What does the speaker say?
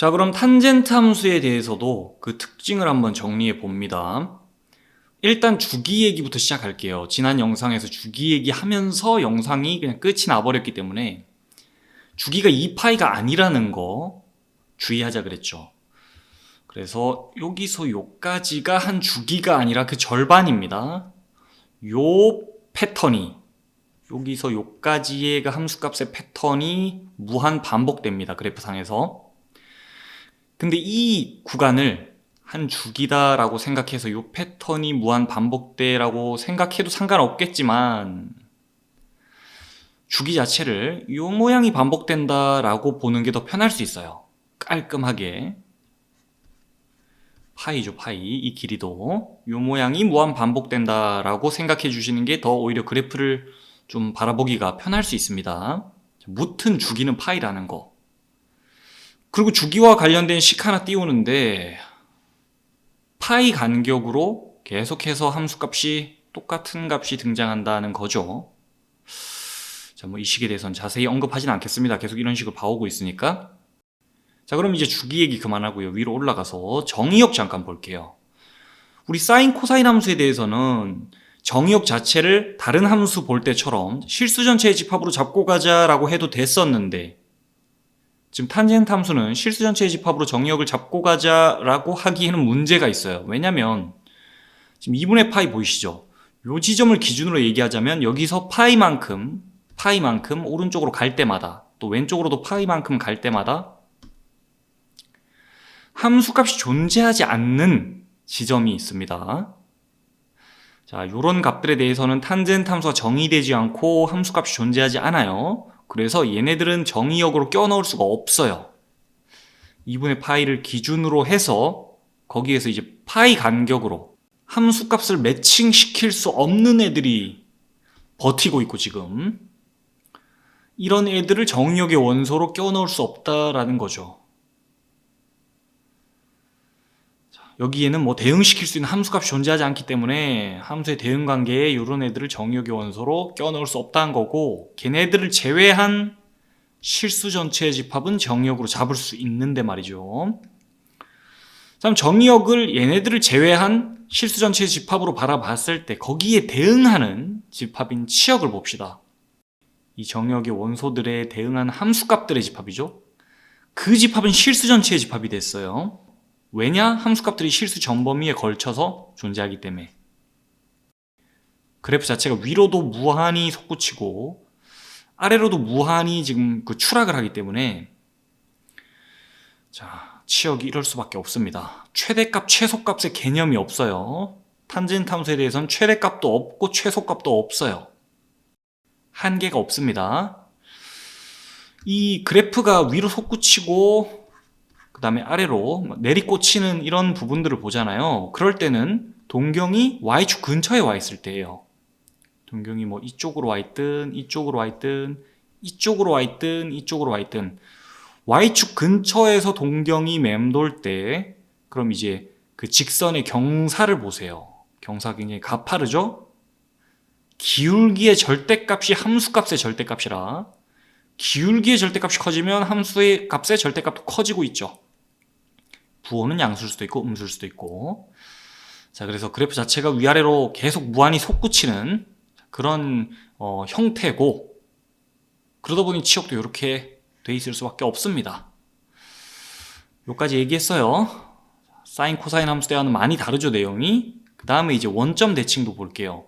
자, 그럼 탄젠트 함수에 대해서도 그 특징을 한번 정리해 봅니다. 일단 주기 얘기부터 시작할게요. 지난 영상에서 주기 얘기 하면서 영상이 그냥 끝이 나버렸기 때문에 주기가 2파이가 아니라는 거 주의하자 그랬죠. 그래서 여기서 요까지가 한 주기가 아니라 그 절반입니다. 요 패턴이 여기서 요까지의 그 함수값의 패턴이 무한 반복됩니다. 그래프상에서. 근데 이 구간을 한 주기다라고 생각해서 요 패턴이 무한 반복돼라고 생각해도 상관없겠지만 주기 자체를 요 모양이 반복된다라고 보는 게 더 편할 수 있어요. 깔끔하게. 파이죠, 파이. 이 길이도. 요 모양이 무한 반복된다라고 생각해 주시는 게 더 오히려 그래프를 좀 바라보기가 편할 수 있습니다. 무튼 주기는 파이라는 거. 그리고 주기와 관련된 식 하나 띄우는데 파이 간격으로 계속해서 함수값이 똑같은 값이 등장한다는 거죠. 자, 뭐 이 식에 대해서는 자세히 언급하진 않겠습니다. 계속 이런 식으로 봐오고 있으니까. 자, 그럼 이제 주기 얘기 그만하고요. 위로 올라가서 정의역 잠깐 볼게요. 우리 사인 코사인 함수에 대해서는 정의역 자체를 다른 함수 볼 때처럼 실수 전체의 집합으로 잡고 가자라고 해도 됐었는데 지금 탄젠트 함수는 실수 전체의 집합으로 정의역을 잡고 가자라고 하기에는 문제가 있어요. 왜냐면 지금 2분의 파이 보이시죠? 요 지점을 기준으로 얘기하자면 여기서 파이만큼 파이만큼 오른쪽으로 갈 때마다 또 왼쪽으로도 파이만큼 갈 때마다 함수값이 존재하지 않는 지점이 있습니다. 자, 요런 값들에 대해서는 탄젠트 함수가 정의되지 않고 함수값이 존재하지 않아요. 그래서 얘네들은 정의역으로 껴넣을 수가 없어요. 2분의 파이를 기준으로 해서 거기에서 이제 파이 간격으로 함수값을 매칭시킬 수 없는 애들이 버티고 있고 지금 이런 애들을 정의역의 원소로 껴넣을 수 없다라는 거죠. 여기에는 뭐 대응시킬 수 있는 함수값이 존재하지 않기 때문에 함수의 대응 관계에 이런 애들을 정의역의 원소로 껴넣을 수 없다는 거고 걔네들을 제외한 실수 전체의 집합은 정의역으로 잡을 수 있는데 말이죠. 그럼 정의역을 얘네들을 제외한 실수 전체의 집합으로 바라봤을 때 거기에 대응하는 집합인 치역을 봅시다. 이 정의역의 원소들에 대응하는 함수값들의 집합이죠. 그 집합은 실수 전체의 집합이 됐어요. 왜냐? 함수값들이 실수 전범위에 걸쳐서 존재하기 때문에. 그래프 자체가 위로도 무한히 솟구치고 아래로도 무한히 지금 그 추락을 하기 때문에 자, 치역이 이럴 수밖에 없습니다. 최대값, 최소값의 개념이 없어요. 탄젠트 함수에 대해서는 최대값도 없고 최소값도 없어요. 한계가 없습니다. 이 그래프가 위로 솟구치고 그 다음에 아래로 내리꽂히는 이런 부분들을 보잖아요. 그럴 때는 동경이 y축 근처에 와 있을 때예요. 동경이 뭐 이쪽으로 와 있든 이쪽으로 와 있든 이쪽으로 와 있든 이쪽으로 와 있든 y축 근처에서 동경이 맴돌 때 그럼 이제 그 직선의 경사를 보세요. 경사 굉장히 가파르죠? 기울기의 절대값이 함수값의 절대값이라 기울기의 절대값이 커지면 함수의 값의 절대값도 커지고 있죠. 부호는 양수일 수도 있고 음수일 수도 있고. 자 그래서 그래프 자체가 위아래로 계속 무한히 솟구치는 그런 어, 형태고 그러다 보니 치역도 이렇게 돼 있을 수밖에 없습니다. 여기까지 얘기했어요. 사인 코사인 함수 대와는 많이 다르죠 내용이. 그 다음에 이제 원점 대칭도 볼게요